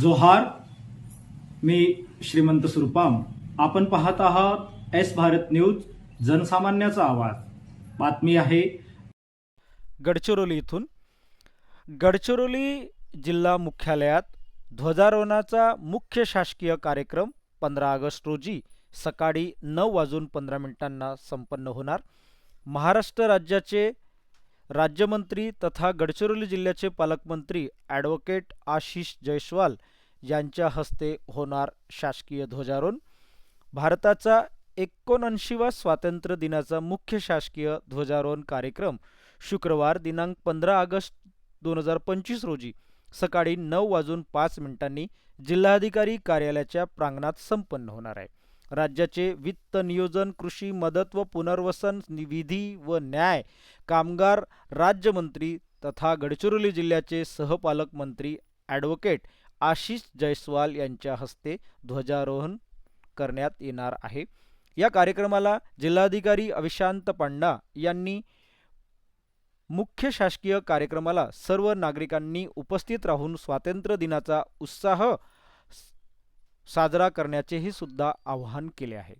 जोहार मी श्रीमंत सुरपाम. आपण पाहत आहात एस भारत न्यूज जनसामान्याचा आवाज. बातमी आहे. गडचिरोली इथून. गडचिरोली जिल्हा मुख्यालयात ध्वजारोहणाचा मुख्य शासकीय कार्यक्रम पंधरा ऑगस्ट रोजी सकाळी नऊ वाजून पंधरा मिनिटांना संपन्न होणार. महाराष्ट्र राज्याचे राज्यमंत्री तथा गडचिरोली जिल्ह्याचे पालकमंत्री ॲडव्होकेट आशिष जयस्वाल यांच्या हस्ते होणार शासकीय ध्वजारोहण. भारताचा एकोणऐंशीवा स्वातंत्र्य दिनाचा मुख्य शासकीय ध्वजारोहण कार्यक्रम शुक्रवार दिनांक पंधरा ऑगस्ट दोन हजार पंचवीस रोजी सकाळी नऊ वाजून पाच मिनिटांनी जिल्हाधिकारी कार्यालयाच्या प्रांगणात संपन्न होणार आहे. राज्याचे वित्त नियोजन कृषी मदत व पुनर्वसन विधी व न्याय कामगार राज्यमंत्री तथा गडचिरोली जिल्ह्याचे सहपालक मंत्री ॲडव्होकेट आशिष जयस्वाल यांच्या हस्ते ध्वजारोहण करण्यात येणार आहे. या कार्यक्रमाला जिल्हाधिकारी अविशांत पांडा यांनी मुख्य शासकीय कार्यक्रमाला सर्व नागरिकांनी उपस्थित राहून स्वातंत्र्य दिनाचा उत्साह साजरा करण्याचेही सुद्धा आवाहन केले आहे.